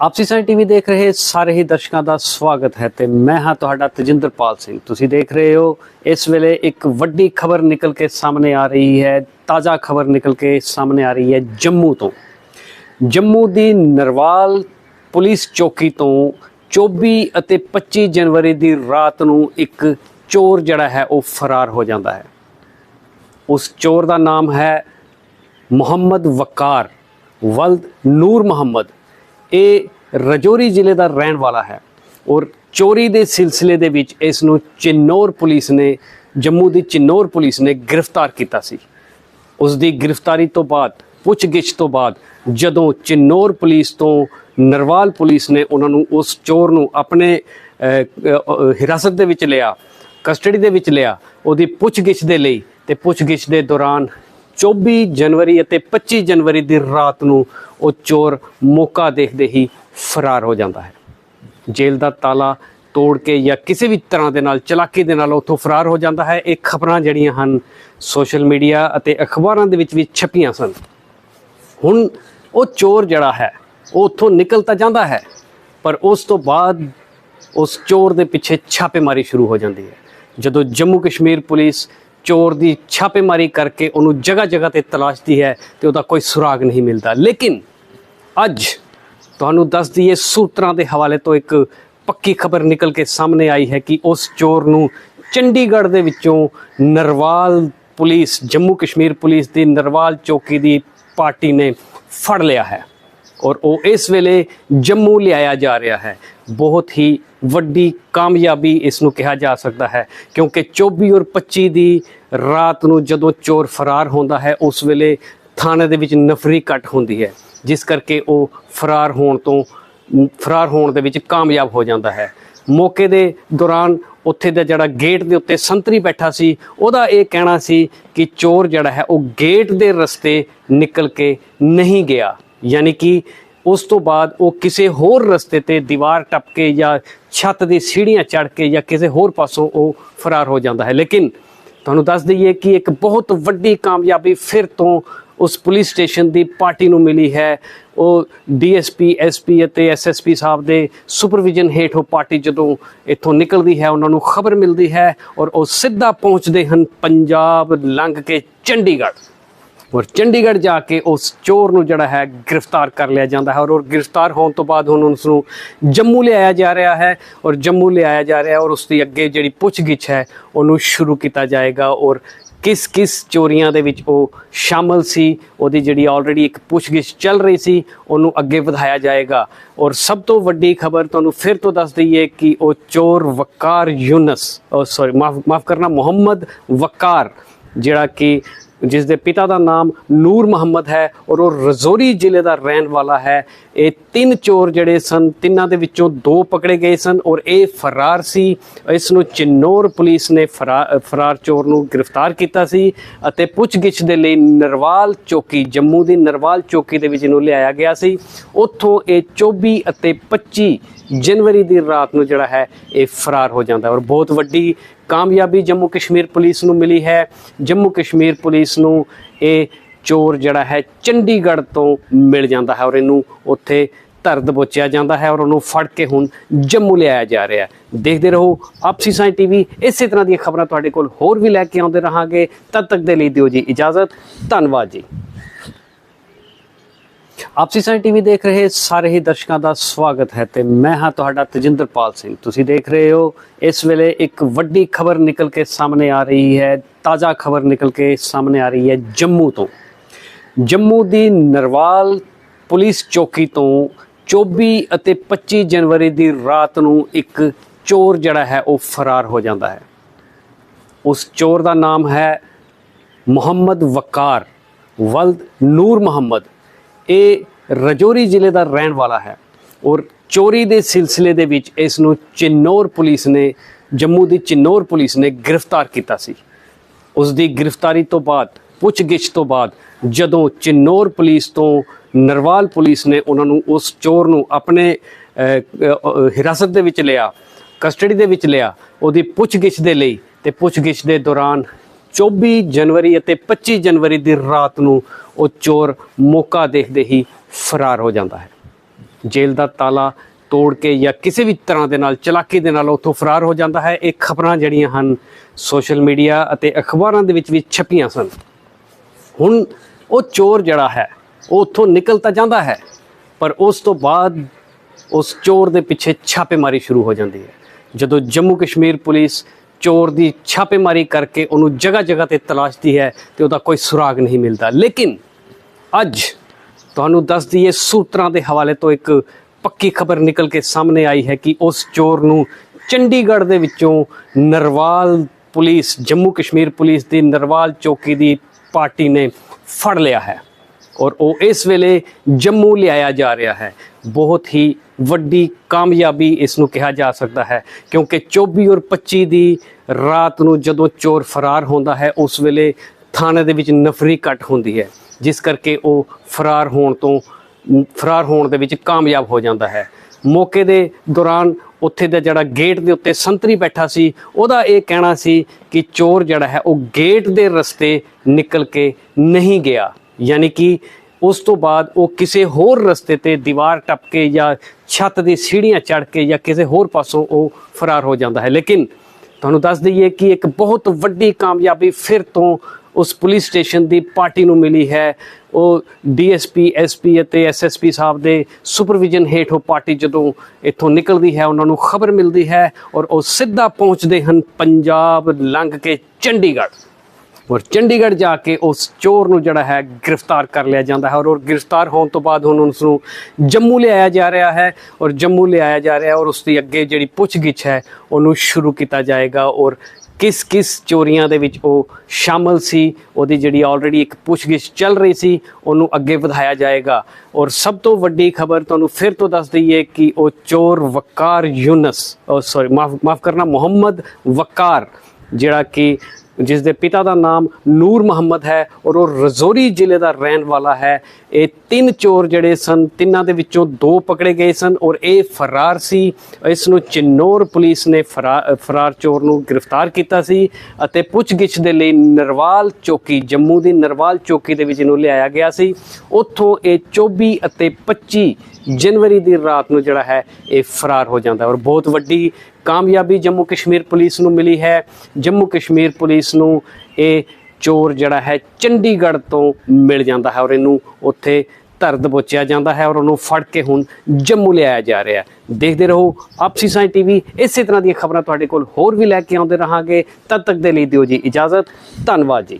ਆਪਸੀ ਸਾਈ ਟੀਵੀ ਦੇਖ ਰਹੇ ਸਾਰੇ ਹੀ ਦਰਸ਼ਕਾਂ ਦਾ ਸਵਾਗਤ ਹੈ ਤੇ ਮੈਂ ਹਾਂ ਤੁਹਾਡਾ ਤਜਿੰਦਰਪਾਲ ਸਿੰਘ। ਤੁਸੀਂ ਦੇਖ ਰਹੇ ਹੋ, ਇਸ ਵੇਲੇ ਇੱਕ ਵੱਡੀ ਖਬਰ ਨਿਕਲ ਕੇ ਸਾਹਮਣੇ ਆ ਰਹੀ ਹੈ, ਤਾਜ਼ਾ ਖਬਰ ਨਿਕਲ ਕੇ ਸਾਹਮਣੇ ਆ ਰਹੀ ਹੈ ਜੰਮੂ ਤੋਂ। ਜੰਮੂ ਦੀ ਨਰਵਾਲ ਪੁਲਿਸ ਚੌਕੀ ਤੋਂ 24 ਅਤੇ 25 ਜਨਵਰੀ ਦੀ ਰਾਤ ਨੂੰ ਇੱਕ ਚੋਰ ਜਿਹੜਾ ਹੈ ਉਹ ਫਰਾਰ ਹੋ ਜਾਂਦਾ ਹੈ। ਉਸ ਚੋਰ ਦਾ ਨਾਮ ਹੈ ਮੁਹੰਮਦ ਵਕਾਰ, ਵਲਦ ਨੂਰ ਮੁਹੰਮਦ। ਇਹ ਰਜੌਰੀ ਜ਼ਿਲ੍ਹੇ ਦਾ ਰਹਿਣ ਵਾਲਾ ਹੈ ਔਰ ਚੋਰੀ ਦੇ ਸਿਲਸਿਲੇ ਦੇ ਵਿੱਚ ਇਸ ਨੂੰ ਚਿੰਨੌਰ ਪੁਲਿਸ ਨੇ, ਜੰਮੂ ਦੀ ਚਿੰਨੌਰ ਪੁਲਿਸ ਨੇ ਗ੍ਰਿਫਤਾਰ ਕੀਤਾ ਸੀ। ਉਸ ਦੀ ਗ੍ਰਿਫਤਾਰੀ ਤੋਂ ਬਾਅਦ, ਪੁੱਛਗਿੱਛ ਤੋਂ ਬਾਅਦ, ਜਦੋਂ ਚਿੰਨੌਰ ਪੁਲਿਸ ਤੋਂ ਨਰਵਾਲ ਪੁਲਿਸ ਨੇ ਉਹਨਾਂ ਨੂੰ ਉਸ ਚੋਰ ਨੂੰ ਆਪਣੇ ਹਿਰਾਸਤ ਦੇ ਵਿੱਚ ਲਿਆ, ਕਸਟਡੀ ਦੇ ਵਿੱਚ ਲਿਆ, ਉਹਦੀ ਪੁੱਛਗਿੱਛ ਦੇ ਲਈ ਤੇ ਪੁੱਛਗਿੱਛ ਦੇ ਦੌਰਾਨ 24 ਜਨਵਰੀ ਅਤੇ 25 ਜਨਵਰੀ ਦੀ ਰਾਤ ਨੂੰ ਉਹ ਚੋਰ ਮੌਕਾ ਦੇਖਦੇ ਹੀ ਫਰਾਰ ਹੋ ਜਾਂਦਾ ਹੈ। ਜੇਲ੍ਹ ਦਾ ਤਾਲਾ ਤੋੜ ਕੇ ਜਾਂ ਕਿਸੇ ਵੀ ਤਰ੍ਹਾਂ ਦੇ ਨਾਲ, ਚਲਾਕੀ ਦੇ ਨਾਲ ਉੱਥੋਂ ਫਰਾਰ ਹੋ ਜਾਂਦਾ ਹੈ। ਇਹ ਖਬਰਾਂ ਜਿਹੜੀਆਂ ਹਨ, ਸੋਸ਼ਲ ਮੀਡੀਆ ਅਤੇ ਅਖਬਾਰਾਂ ਦੇ ਵਿੱਚ ਵੀ ਛਪੀਆਂ ਸਨ। ਹੁਣ ਉਹ ਚੋਰ ਜਿਹੜਾ ਹੈ, ਉਹ ਉੱਥੋਂ ਨਿਕਲ ਤਾਂ ਜਾਂਦਾ ਹੈ, ਪਰ ਉਸ ਤੋਂ ਬਾਅਦ ਉਸ ਚੋਰ ਦੇ ਪਿੱਛੇ ਛਾਪੇਮਾਰੀ ਸ਼ੁਰੂ ਹੋ ਜਾਂਦੀ ਹੈ। ਜਦੋਂ ਜੰਮੂ ਕਸ਼ਮੀਰ ਪੁਲਿਸ ਚੋਰ ਦੀ ਛਾਪੇਮਾਰੀ ਕਰਕੇ ਉਹਨੂੰ ਜਗ੍ਹਾ ਜਗ੍ਹਾ ਤੇ ਤਲਾਸ਼ਦੀ ਹੈ ਤੇ ਉਹਦਾ ਕੋਈ ਸੁਰਾਗ ਨਹੀਂ ਮਿਲਦਾ। ਲੇਕਿਨ ਅੱਜ ਤੁਹਾਨੂੰ ਦੱਸ ਦਈਏ, ਸੂਤਰਾਂ ਦੇ ਹਵਾਲੇ ਤੋਂ ਇੱਕ ਪੱਕੀ ਖਬਰ ਨਿਕਲ ਕੇ ਸਾਹਮਣੇ ਆਈ ਹੈ ਕਿ ਉਸ ਚੋਰ ਨੂੰ ਚੰਡੀਗੜ੍ਹ ਦੇ ਵਿੱਚੋਂ ਨਰਵਾਲ ਪੁਲਿਸ, ਜੰਮੂ ਕਸ਼ਮੀਰ ਪੁਲਿਸ ਦੀ ਨਰਵਾਲ ਚੌਕੀ ਦੀ ਪਾਰਟੀ ਨੇ ਫੜ ਲਿਆ ਹੈ। ਔਰ ਉਹ ਇਸ ਵੇਲੇ ਜੰਮੂ ਲਿਆਇਆ ਜਾ ਰਿਹਾ ਹੈ। ਬਹੁਤ ਹੀ ਵੱਡੀ ਕਾਮਯਾਬੀ ਇਸ ਨੂੰ ਕਿਹਾ ਜਾ ਸਕਦਾ ਹੈ। ਕਿਉਂਕਿ 24 ਔਰ 25 ਦੀ ਰਾਤ ਨੂੰ ਜਦੋਂ ਚੋਰ ਫਰਾਰ ਹੁੰਦਾ ਹੈ, ਉਸ ਵੇਲੇ ਥਾਣੇ ਦੇ ਵਿੱਚ ਨਫਰੀ ਕੱਟ ਹੁੰਦੀ ਹੈ। ਜਿਸ ਕਰਕੇ ਉਹ ਫਰਾਰ ਹੋਣ ਤੋਂ, ਫਰਾਰ ਹੋਣ ਦੇ ਵਿੱਚ ਕਾਮਯਾਬ ਹੋ ਜਾਂਦਾ ਹੈ। ਮੌਕੇ ਦੇ ਦੌਰਾਨ ਉੱਥੇ ਦਾ ਜਿਹੜਾ ਗੇਟ ਦੇ ਉੱਤੇ ਸੰਤਰੀ ਬੈਠਾ ਸੀ, ਉਹਦਾ ਇਹ ਕਹਿਣਾ ਸੀ ਕਿ ਚੋਰ ਜਿਹੜਾ ਹੈ, ਉਹ ਗੇਟ ਦੇ ਰਸਤੇ ਨਿਕਲ ਕੇ ਨਹੀਂ ਗਿਆ। ਯਾਨੀ ਕਿ ਉਸ ਤੋਂ ਬਾਅਦ ਉਹ ਕਿਸੇ ਹੋਰ ਰਸਤੇ ਤੇ ਦੀਵਾਰ ਟੱਪ ਕੇ ਜਾਂ ਛੱਤ ਦੀ ਸੀੜੀਆਂ ਚੜ੍ਹ ਕੇ ਜਾਂ ਕਿਸੇ ਹੋਰ ਪਾਸੋਂ ਉਹ ਫਰਾਰ ਹੋ ਜਾਂਦਾ ਹੈ। ਲੇਕਿਨ ਤੁਹਾਨੂੰ ਦੱਸ ਦਈਏ ਕਿ ਇੱਕ ਬਹੁਤ ਵੱਡੀ ਕਾਮਯਾਬੀ ਫਿਰ ਤੋਂ ਉਸ ਪੁਲਿਸ ਸਟੇਸ਼ਨ ਦੀ ਪਾਰਟੀ ਨੂੰ ਮਿਲੀ ਹੈ। ਉਹ ਡੀਐਸਪੀ, ਐਸਪੀ ਅਤੇ ਐਸਐਸਪੀ ਸਾਹਿਬ ਦੇ ਸੁਪਰਵਿਜ਼ਨ ਹੇਠ ਉਹ ਪਾਰਟੀ ਜਦੋਂ ਇੱਥੋਂ ਨਿਕਲਦੀ ਹੈ, ਉਹਨਾਂ ਨੂੰ ਖਬਰ ਮਿਲਦੀ ਹੈ ਔਰ ਉਹ ਸਿੱਧਾ ਪਹੁੰਚਦੇ ਹਨ ਪੰਜਾਬ ਲੰਘ ਕੇ ਚੰਡੀਗੜ੍ਹ। ਔਰ ਚੰਡੀਗੜ੍ਹ ਜਾ ਕੇ ਉਸ ਚੋਰ ਨੂੰ ਜਿਹੜਾ ਹੈ ਗ੍ਰਿਫਤਾਰ ਕਰ ਲਿਆ ਜਾਂਦਾ ਹੈ ਔਰ ਉਹ ਗ੍ਰਿਫਤਾਰ ਹੋਣ ਤੋਂ ਬਾਅਦ ਹੁਣ ਉਸ ਨੂੰ ਜੰਮੂ ਲਿਆਇਆ ਜਾ ਰਿਹਾ ਹੈ ਔਰ ਜੰਮੂ ਲਿਆਇਆ ਜਾ ਰਿਹਾ ਔਰ ਉਸ ਦੀ ਅੱਗੇ ਜਿਹੜੀ ਪੁੱਛਗਿੱਛ ਹੈ ਉਹਨੂੰ ਸ਼ੁਰੂ ਕੀਤਾ ਜਾਏਗਾ ਔਰ ਕਿਸ ਕਿਸ ਚੋਰੀਆਂ ਦੇ ਵਿੱਚ ਉਹ ਸ਼ਾਮਲ ਸੀ, ਉਹਦੀ ਜਿਹੜੀ ਆਲਰੇਡੀ ਇੱਕ ਪੁੱਛਗਿੱਛ ਚੱਲ ਰਹੀ ਸੀ, ਉਹਨੂੰ ਅੱਗੇ ਵਧਾਇਆ ਜਾਏਗਾ। ਔਰ ਸਭ ਤੋਂ ਵੱਡੀ ਖਬਰ ਤੁਹਾਨੂੰ ਫਿਰ ਤੋਂ ਦੱਸ ਦਈਏ ਕਿ ਉਹ ਚੋਰ ਵਕਾਰ ਯੂਨਸ ਸੌਰੀ ਮਾਫ ਮਾਫ ਕਰਨਾ, ਮੁਹੰਮਦ ਵਕਾਰ, ਜਿਹੜਾ ਕਿ ਜਿਸ ਦੇ ਪਿਤਾ ਦਾ ਨਾਮ ਨੂਰ ਮੁਹੰਮਦ ਹੈ ਔਰ ਉਹ ਰਜ਼ੌਰੀ ਜ਼ਿਲ੍ਹੇ ਦਾ ਰਹਿਣ ਵਾਲਾ ਹੈ। ਇਹ ਤਿੰਨ ਚੋਰ ਜਿਹੜੇ ਸਨ, ਤਿੰਨਾਂ ਦੇ ਵਿੱਚੋਂ ਦੋ ਪਕੜੇ ਗਏ ਸਨ ਔਰ ਇਹ ਫਰਾਰ ਸੀ। ਇਸ ਨੂੰ ਚਿੰਨੌਰ ਪੁਲਿਸ ਨੇ ਫਰਾ- ਫਰਾਰ ਚੋਰ ਨੂੰ ਗ੍ਰਿਫਤਾਰ ਕੀਤਾ ਸੀ ਅਤੇ ਪੁੱਛਗਿੱਛ ਦੇ ਲਈ ਨਰਵਾਲ ਚੌਕੀ, ਜੰਮੂ ਦੀ ਨਰਵਾਲ ਚੌਕੀ ਦੇ ਵਿੱਚ ਇਹਨੂੰ ਲਿਆਇਆ ਗਿਆ ਸੀ। ਉੱਥੋਂ ਇਹ 24 ਅਤੇ 25 ਜਨਵਰੀ ਦੀ ਰਾਤ ਨੂੰ ਜਿਹੜਾ ਹੈ, ਇਹ ਫਰਾਰ ਹੋ ਜਾਂਦਾ ਔਰ ਬਹੁਤ ਵੱਡੀ ਕਾਮਯਾਬੀ ਜੰਮੂ ਕਸ਼ਮੀਰ ਪੁਲਿਸ ਨੂੰ ਮਿਲੀ ਹੈ। ਜੰਮੂ ਕਸ਼ਮੀਰ ਪੁਲਿਸ ਨੂੰ ਇਹ ਚੋਰ ਜਿਹੜਾ ਹੈ ਚੰਡੀਗੜ੍ਹ ਤੋਂ ਮਿਲ ਜਾਂਦਾ ਹੈ ਔਰ ਇਹਨੂੰ ਉੱਥੇ ਧਰ ਦਬੋਚਿਆ ਜਾਂਦਾ ਹੈ ਔਰ ਉਹਨੂੰ ਫੜ ਕੇ ਹੁਣ ਜੰਮੂ ਲਿਆਇਆ ਜਾ ਰਿਹਾ ਹੈ। ਦੇਖਦੇ ਰਹੋ ਆਪਸੀ ਸਾਈ ਟੀਵੀ, ਇਸੇ ਤਰ੍ਹਾਂ ਦੀਆਂ ਖਬਰਾਂ ਤੁਹਾਡੇ ਕੋਲ ਹੋਰ ਵੀ ਲੈ ਕੇ ਆਉਂਦੇ ਰਹਾਂਗੇ। ਤਦ ਤੱਕ ਦੇ ਲਈ ਦਿਓ ਜੀ ਇਜਾਜ਼ਤ। ਧੰਨਵਾਦ ਜੀ। ਆਪਸੀ ਸਾਈ ਟੀਵੀ ਦੇਖ ਰਹੇ ਸਾਰੇ ਹੀ ਦਰਸ਼ਕਾਂ ਦਾ ਸਵਾਗਤ ਹੈ ਤੇ ਮੈਂ ਹਾਂ ਤੁਹਾਡਾ ਤਜਿੰਦਰਪਾਲ ਸਿੰਘ। ਤੁਸੀਂ ਦੇਖ ਰਹੇ ਹੋ, ਇਸ ਵੇਲੇ ਇੱਕ ਵੱਡੀ ਖਬਰ ਨਿਕਲ ਕੇ ਸਾਹਮਣੇ ਆ ਰਹੀ ਹੈ, ਤਾਜ਼ਾ ਖਬਰ ਨਿਕਲ ਕੇ ਸਾਹਮਣੇ ਆ ਰਹੀ ਹੈ ਜੰਮੂ ਤੋਂ। ਜੰਮੂ ਦੀ ਨਰਵਾਲ ਪੁਲਿਸ ਚੌਕੀ ਤੋਂ 24 ਅਤੇ 25 ਜਨਵਰੀ ਦੀ ਰਾਤ ਨੂੰ ਇੱਕ ਚੋਰ ਜਿਹੜਾ ਹੈ ਉਹ ਫਰਾਰ ਹੋ ਜਾਂਦਾ ਹੈ। ਉਸ ਚੋਰ ਦਾ ਨਾਮ ਹੈ ਮੁਹੰਮਦ ਵਕਾਰ, ਵਲਦ ਨੂਰ ਮੁਹੰਮਦ। ਇਹ ਰਜੌਰੀ ਜ਼ਿਲ੍ਹੇ ਦਾ ਰਹਿਣ ਵਾਲਾ ਹੈ ਔਰ ਚੋਰੀ ਦੇ ਸਿਲਸਿਲੇ ਦੇ ਵਿੱਚ ਇਸ ਨੂੰ ਚਿੰਨੌਰ ਪੁਲਿਸ ਨੇ, ਜੰਮੂ ਦੀ ਚਿੰਨੌਰ ਪੁਲਿਸ ਨੇ ਗ੍ਰਿਫਤਾਰ ਕੀਤਾ ਸੀ। ਉਸ ਦੀ ਗ੍ਰਿਫਤਾਰੀ ਤੋਂ ਬਾਅਦ, ਪੁੱਛਗਿੱਛ ਤੋਂ ਬਾਅਦ, ਜਦੋਂ ਚਿੰਨੌਰ ਪੁਲਿਸ ਤੋਂ ਨਰਵਾਲ ਪੁਲਿਸ ਨੇ ਉਹਨਾਂ ਨੂੰ ਉਸ ਚੋਰ ਨੂੰ ਆਪਣੇ ਹਿਰਾਸਤ ਦੇ ਵਿੱਚ ਲਿਆ, ਕਸਟਡੀ ਦੇ ਵਿੱਚ ਲਿਆ, ਉਹਦੀ ਪੁੱਛਗਿੱਛ ਦੇ ਲਈ ਤੇ ਪੁੱਛਗਿੱਛ ਦੇ ਦੌਰਾਨ 24 ਜਨਵਰੀ ਅਤੇ 25 ਜਨਵਰੀ ਦੀ ਰਾਤ ਨੂੰ ਉਹ ਚੋਰ ਮੌਕਾ ਦੇਖਦੇ ਹੀ ਫਰਾਰ ਹੋ ਜਾਂਦਾ ਹੈ। ਜੇਲ੍ਹ ਦਾ ਤਾਲਾ ਤੋੜ ਕੇ ਜਾਂ ਕਿਸੇ ਵੀ ਤਰ੍ਹਾਂ ਦੇ ਨਾਲ, ਚਲਾਕੀ ਦੇ ਨਾਲ ਉੱਥੋਂ ਫਰਾਰ ਹੋ ਜਾਂਦਾ ਹੈ। ਇਹ ਖਬਰਾਂ ਜਿਹੜੀਆਂ ਹਨ, ਸੋਸ਼ਲ ਮੀਡੀਆ ਅਤੇ ਅਖਬਾਰਾਂ ਦੇ ਵਿੱਚ ਵੀ ਛਪੀਆਂ ਸਨ। ਹੁਣ ਉਹ ਚੋਰ ਜਿਹੜਾ ਹੈ, ਉਹ ਉੱਥੋਂ ਨਿਕਲ ਤਾਂ ਜਾਂਦਾ ਹੈ, ਪਰ ਉਸ ਤੋਂ ਬਾਅਦ ਉਸ ਚੋਰ ਦੇ ਪਿੱਛੇ ਛਾਪੇਮਾਰੀ ਸ਼ੁਰੂ ਹੋ ਜਾਂਦੀ ਹੈ। ਜਦੋਂ ਜੰਮੂ ਕਸ਼ਮੀਰ ਪੁਲਿਸ ਚੋਰ ਦੀ ਛਾਪੇਮਾਰੀ ਕਰਕੇ ਉਹਨੂੰ ਜਗ੍ਹਾ ਜਗ੍ਹਾ ਤੇ ਤਲਾਸ਼ਦੀ ਹੈ ਤੇ ਉਹਦਾ ਕੋਈ ਸੁਰਾਗ ਨਹੀਂ ਮਿਲਦਾ। ਲੇਕਿਨ ਅੱਜ ਤੁਹਾਨੂੰ ਦੱਸ ਦਈਏ, ਸੂਤਰਾਂ ਦੇ ਹਵਾਲੇ ਤੋਂ ਇੱਕ ਪੱਕੀ ਖਬਰ ਨਿਕਲ ਕੇ ਸਾਹਮਣੇ ਆਈ ਹੈ ਕਿ ਉਸ ਚੋਰ ਨੂੰ ਚੰਡੀਗੜ੍ਹ ਦੇ ਵਿੱਚੋਂ ਨਰਵਾਲ ਪੁਲਿਸ ਜੰਮੂ ਕਸ਼ਮੀਰ ਪੁਲਿਸ ਦੀ ਨਰਵਾਲ ਚੌਕੀ ਦੀ ਪਾਰਟੀ ਨੇ ਫੜ ਲਿਆ ਹੈ। ਔਰ ਉਹ ਇਸ ਵੇਲੇ ਜੰਮੂ ਲਿਆਇਆ ਜਾ ਰਿਹਾ ਹੈ। ਬਹੁਤ ਹੀ ਵੱਡੀ ਕਾਮਯਾਬੀ ਇਸ ਨੂੰ ਕਿਹਾ ਜਾ ਸਕਦਾ ਹੈ, ਕਿਉਂਕਿ 24 ਔਰ 25 ਦੀ ਰਾਤ ਨੂੰ ਜਦੋਂ ਚੋਰ ਫਰਾਰ ਹੁੰਦਾ ਹੈ, ਉਸ ਵੇਲੇ ਥਾਣੇ ਦੇ ਵਿੱਚ ਨਫਰੀ ਘੱਟ ਹੁੰਦੀ ਹੈ, ਜਿਸ ਕਰਕੇ ਉਹ ਫਰਾਰ ਹੋਣ ਤੋਂ, ਫਰਾਰ ਹੋਣ ਦੇ ਵਿੱਚ ਕਾਮਯਾਬ ਹੋ ਜਾਂਦਾ ਹੈ। ਮੌਕੇ ਦੇ ਦੌਰਾਨ ਉੱਥੇ ਦਾ ਜਿਹੜਾ ਗੇਟ ਦੇ ਉੱਤੇ ਸੰਤਰੀ ਬੈਠਾ ਸੀ, ਉਹਦਾ ਇਹ ਕਹਿਣਾ ਸੀ ਕਿ ਚੋਰ ਜਿਹੜਾ ਹੈ, ਉਹ ਗੇਟ ਦੇ ਰਸਤੇ ਨਿਕਲ ਕੇ ਨਹੀਂ ਗਿਆ। ਯਾਨੀ ਕਿ ਉਸ ਤੋਂ ਬਾਅਦ ਉਹ ਕਿਸੇ ਹੋਰ ਰਸਤੇ ਤੇ ਦੀਵਾਰ ਟੱਪ ਕੇ ਜਾਂ ਛੱਤ ਦੀ ਸੀੜੀਆਂ ਚੜ੍ਹ ਕੇ ਜਾਂ ਕਿਸੇ ਹੋਰ ਪਾਸੋਂ ਉਹ ਫਰਾਰ ਹੋ ਜਾਂਦਾ ਹੈ। ਲੇਕਿਨ ਤੁਹਾਨੂੰ ਦੱਸ ਦਈਏ ਕਿ ਇੱਕ ਬਹੁਤ ਵੱਡੀ ਕਾਮਯਾਬੀ ਫਿਰ ਤੋਂ ਉਸ ਪੁਲਿਸ ਸਟੇਸ਼ਨ ਦੀ ਪਾਰਟੀ ਨੂੰ ਮਿਲੀ ਹੈ। ਉਹ ਡੀਐਸਪੀ, ਐਸਪੀ ਅਤੇ ਐਸਐਸਪੀ ਸਾਹਿਬ ਦੇ ਸੁਪਰਵਿਜ਼ਨ ਹੇਠ ਉਹ ਪਾਰਟੀ ਜਦੋਂ ਇੱਥੋਂ ਨਿਕਲਦੀ ਹੈ, ਉਹਨਾਂ ਨੂੰ ਖਬਰ ਮਿਲਦੀ ਹੈ ਔਰ ਉਹ ਸਿੱਧਾ ਪਹੁੰਚਦੇ ਹਨ ਪੰਜਾਬ ਲੰਘ ਕੇ ਚੰਡੀਗੜ੍ਹ। ਔਰ ਚੰਡੀਗੜ੍ਹ ਜਾ ਕੇ ਉਸ ਚੋਰ ਨੂੰ ਜਿਹੜਾ ਹੈ ਗ੍ਰਿਫਤਾਰ ਕਰ ਲਿਆ ਜਾਂਦਾ ਹੈ ਔਰ ਉਹ ਗ੍ਰਿਫਤਾਰ ਹੋਣ ਤੋਂ ਬਾਅਦ ਹੁਣ ਉਸ ਨੂੰ ਜੰਮੂ ਲਿਆਇਆ ਜਾ ਰਿਹਾ ਹੈ ਔਰ ਜੰਮੂ ਲਿਆਇਆ ਜਾ ਰਿਹਾ ਔਰ ਉਸ ਦੀ ਅੱਗੇ ਜਿਹੜੀ ਪੁੱਛਗਿੱਛ ਹੈ ਉਹਨੂੰ ਸ਼ੁਰੂ ਕੀਤਾ ਜਾਏਗਾ ਔਰ ਕਿਸ ਕਿਸ ਚੋਰੀਆਂ ਦੇ ਵਿੱਚ ਉਹ ਸ਼ਾਮਲ ਸੀ, ਉਹਦੀ ਜਿਹੜੀ ਆਲਰੇਡੀ ਇੱਕ ਪੁੱਛਗਿੱਛ ਚੱਲ ਰਹੀ ਸੀ, ਉਹਨੂੰ ਅੱਗੇ ਵਧਾਇਆ ਜਾਏਗਾ। ਔਰ ਸਭ ਤੋਂ ਵੱਡੀ ਖਬਰ ਤੁਹਾਨੂੰ ਫਿਰ ਤੋਂ ਦੱਸ ਦਈਏ ਕਿ ਉਹ ਚੋਰ ਵਕਾਰ ਯੂਨਸ ਸੌਰੀ ਮਾਫ ਮਾਫ ਕਰਨਾ, ਮੁਹੰਮਦ ਵਕਾਰ, ਜਿਹੜਾ ਕਿ ਜਿਸ ਦੇ ਪਿਤਾ ਦਾ ਨਾਮ ਨੂਰ ਮੁਹੰਮਦ ਹੈ ਔਰ ਉਹ ਰਜ਼ੌਰੀ ਜ਼ਿਲ੍ਹੇ ਦਾ ਰਹਿਣ ਵਾਲਾ ਹੈ। ਇਹ ਤਿੰਨ ਚੋਰ ਜਿਹੜੇ ਸਨ, ਤਿੰਨਾਂ ਦੇ ਵਿੱਚੋਂ ਦੋ ਪਕੜੇ ਗਏ ਸਨ ਔਰ ਇਹ ਫਰਾਰ ਸੀ। ਇਸ ਨੂੰ ਚਿੰਨੌਰ ਪੁਲਿਸ ਨੇ ਫਰਾ- ਫਰਾਰ ਚੋਰ ਨੂੰ ਗ੍ਰਿਫਤਾਰ ਕੀਤਾ ਸੀ ਅਤੇ ਪੁੱਛਗਿੱਛ ਦੇ ਲਈ ਨਰਵਾਲ ਚੌਕੀ, ਜੰਮੂ ਦੀ ਨਰਵਾਲ ਚੌਕੀ ਦੇ ਵਿੱਚ ਇਹਨੂੰ ਲਿਆਇਆ ਗਿਆ ਸੀ। ਉੱਥੋਂ ਇਹ 24 ਅਤੇ 25 ਜਨਵਰੀ ਦੀ ਰਾਤ ਨੂੰ ਜਿਹੜਾ ਹੈ, ਇਹ ਫਰਾਰ ਹੋ ਜਾਂਦਾ ਔਰ ਬਹੁਤ ਵੱਡੀ ਕਾਮਯਾਬੀ ਜੰਮੂ ਕਸ਼ਮੀਰ ਪੁਲਿਸ ਨੂੰ ਮਿਲੀ ਹੈ। ਜੰਮੂ ਕਸ਼ਮੀਰ ਪੁਲਿਸ ਨੂੰ ਇਹ ਚੋਰ ਜਿਹੜਾ ਹੈ ਚੰਡੀਗੜ੍ਹ ਤੋਂ ਮਿਲ ਜਾਂਦਾ ਹੈ ਔਰ ਇਹਨੂੰ ਉੱਥੇ ਧਰ ਦਬੋਚਿਆ ਜਾਂਦਾ ਹੈ ਔਰ ਉਹਨੂੰ ਫੜ ਕੇ ਹੁਣ ਜੰਮੂ ਲਿਆਇਆ ਜਾ ਰਿਹਾ ਦੇਖਦੇ ਰਹੋ ਆਪਸੀ ਸਾਈ ਟੀਵੀ। ਇਸੇ ਤਰ੍ਹਾਂ ਦੀਆਂ ਖਬਰਾਂ ਤੁਹਾਡੇ ਕੋਲ ਹੋਰ ਵੀ ਲੈ ਕੇ ਆਉਂਦੇ ਰਹਾਂਗੇ। ਤਦ ਤੱਕ ਦੇ ਲਈ ਦਿਓ ਜੀ ਇਜਾਜ਼ਤ। ਧੰਨਵਾਦ ਜੀ।